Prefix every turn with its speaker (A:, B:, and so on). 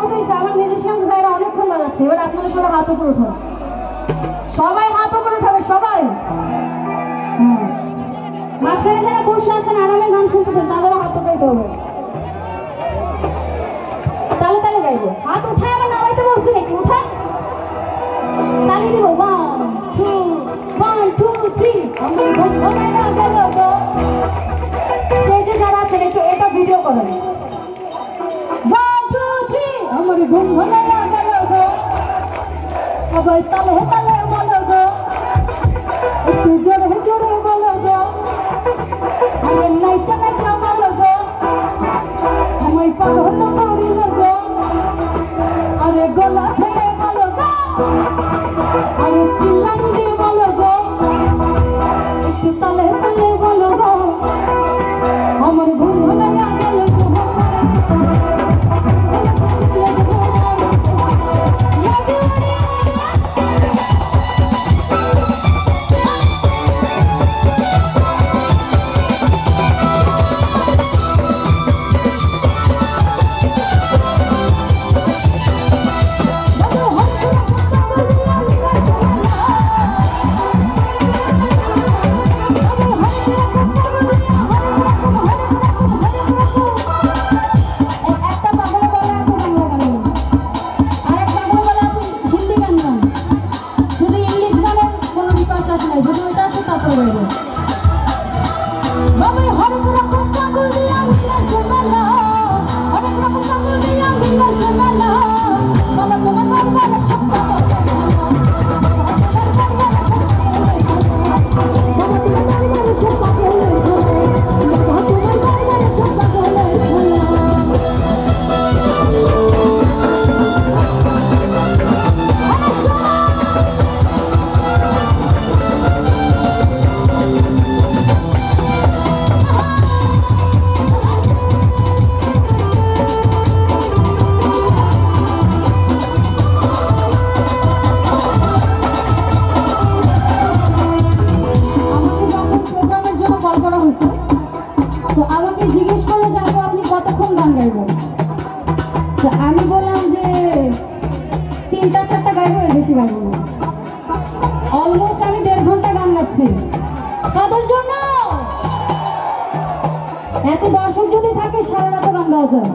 A: প্রভাবিত হয়েছে, আমার মিউজিশিয়ান ভাইরা অনেকক্ষণ বাজাচ্ছে এবার আপনারা সবাই হাত উপর উঠান। সবাই হাত উপর উঠাবে, সবাই। হ্যাঁ। মাঝখানে যারা বসে আছেন, আরামে গান শুনতেছেন, তাদেরও হাত উঠাইতে হবে। আমার ঘুম ঘুমে না গেল গো? সবাই তালে তালে বলো গো। একটু জোরে জোরে বলো গো। আমার নাইচা নাইচা বলো গো। আমায় পাগল করিল গো। আরে গলা বিকাশ আছে তারপরে গাইবো বাবা হরেক রকম হয়েছে তো আমাকে জিজ্ঞেস করে যে আপু, আপনি কতক্ষণ গান গাইবেন তো আমি বললাম যে তিনটা চারটা গাইবো এর বেশি গাইবো না। অলমোস্ট আমি দেড় ঘণ্টা গান গাচ্ছি। কাদের জন্য? এত দর্শক যদি থাকে, সারা রাত গান গাওয়া যায়।